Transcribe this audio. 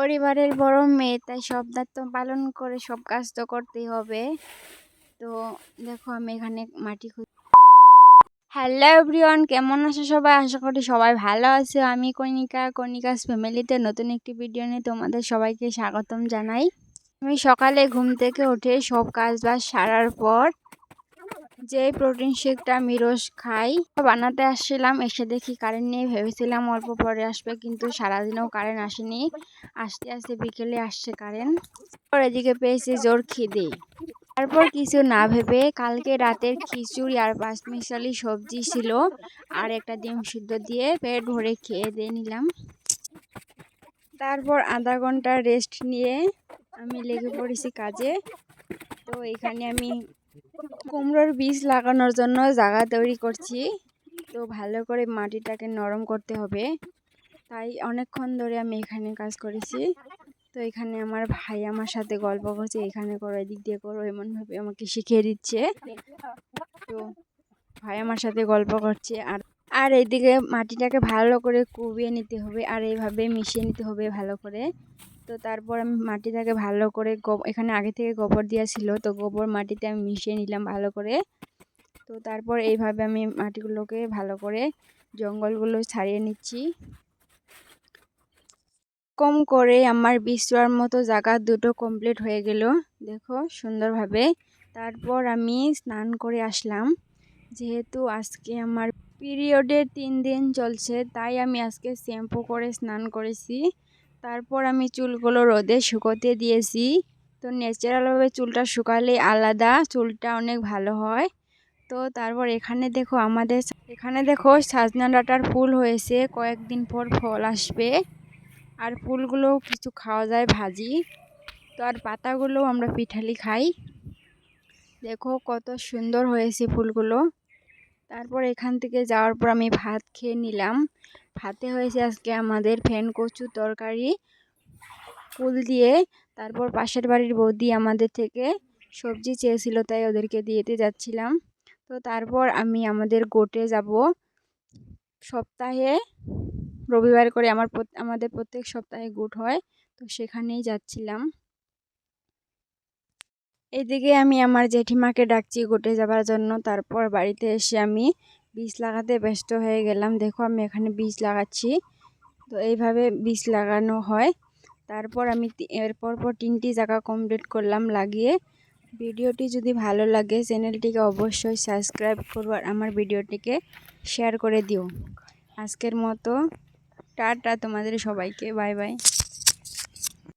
পরিবারের বড় মেয়ে, তাই সব দায়িত্ব পালন করে সব কাজ তো করতেই হবে। তো দেখো আমি এখানে মাটি খুঁজ হ্যালো এভরিওয়ান কেমন আছো সবাই? আশা করি সবাই ভালো আছে। আমি কণিকা, কণিকাস ফ্যামিলিতে নতুন একটি ভিডিও নিয়ে তোমাদের সবাইকে স্বাগতম জানাই। আমি সকালে ঘুম থেকে উঠে সব কাজ বাজ সারার পর যে প্রোটিন শেকটা আমি রোজ খাই, বানাতে আসছিলাম, এসে দেখি কারেন্ট নেই, ভেবেছিলাম অল্প পরে আসবে, কিন্তু সারাদিনেও কারেন্ট আসেনি। আসতে আসতে বিকেলে আসছে কারেন্ট পর এদিকে পেয়েছি জোর খিদে। তারপর কিছু না ভেবে কালকে রাতের খিচুড়ি আর পাঁচমিশালি সবজি ছিল আর একটা ডিম সিদ্ধ দিয়ে পেট ভরে খেয়ে দিয়ে নিলাম। তারপর আধা ঘণ্টা রেস্ট নিয়ে আমি লেগে পড়েছি কাজে। তো এখানে আমি কুমড়োর বীজ লাগানোর জন্য জায়গা তৈরি করছি। তো ভালো করে মাটিটাকে নরম করতে হবে। তাই অনেকক্ষণ ধরে আমি এখানে কাজ করেছি। তো এখানে আমার ভাই আমার সাথে গল্প করছে, এখানে করো, এদিক দিয়ে করো, এমনভাবে আমাকে শিখিয়ে দিচ্ছে। তো ভাই আমার সাথে গল্প করছে। আর আর এইদিকে মাটিটাকে ভালো করে কুবিয়ে নিতে হবে, আর এইভাবে মিশিয়ে নিতে হবে ভালো করে। তো তারপর আমি মাটিটাকে ভালো করে এখানে আগে থেকে গোবর দেওয়া ছিল, তো গোবর মাটিতে আমি মিশিয়ে নিলাম ভালো করে। তো তারপর এইভাবে আমি মাটিগুলোকে ভালো করে জঙ্গলগুলো ছাড়িয়ে নিচ্ছি। কম করে আমার বিশ্বর মতো জায়গা দুটো কমপ্লিট হয়ে গেল, দেখো সুন্দরভাবে। তারপর আমি স্নান করে আসলাম। যেহেতু আজকে আমার পিরিয়ডের তিন দিন চলছে, তাই আমি আজকে শ্যাম্পু করে স্নান করেছি। তারপর আমি চুলগুলো রোদে শুকোতে দিয়েছি। তো ন্যাচারালভাবে চুলটা শুকালে আলাদা, চুলটা অনেক ভালো হয়। তো তারপর এখানে দেখো আমাদের এখানে দেখো সাজনা ডাটার ফুল হয়েছে, কয়েকদিন পর ফল আসবে। আর ফুলগুলোও কিছু খাওয়া যায় ভাজি। তো আর পাতাগুলোও আমরা পিঠালি খাই। দেখো কত সুন্দর হয়েছে ফুলগুলো। তারপর এখান থেকে যাওয়ার পর আমি ভাত খেয়ে নিলাম। ভাতে হয়েছে আজকে আমাদের ফ্যান কচু তরকারি, ফুল দিয়ে। তারপর পাশের বাড়ির বৌদি আমাদের থেকে সবজি চেয়েছিল, তাই ওদেরকে দিয়েতে যাচ্ছিলাম। তো তারপর আমি আমাদের গোটে যাব। সপ্তাহে রবিবার করে আমার আমাদের প্রত্যেক সপ্তাহে গুট হয়, তো সেখানেই যাচ্ছিলাম। এদিকে আমি আমার জেঠিমাকে ডাকছি গোটে যাবার জন্য। তারপর বাড়িতে এসে আমি বীজ লাগাতে ব্যস্ত হয়ে গেলাম। দেখো আমি এখানে বীজ লাগাচ্ছি। তো এইভাবে বীজ লাগানো হয়। তারপর আমি এরপর পর তিনটি জায়গা কমপ্লিট করলাম লাগিয়ে। ভিডিওটি যদি ভালো লাগে চ্যানেলটিকে অবশ্যই সাবস্ক্রাইব করব আর আমার ভিডিওটিকে শেয়ার করে দিও। আজকের মতো টাটা তোমাদের সবাইকে। Bye bye.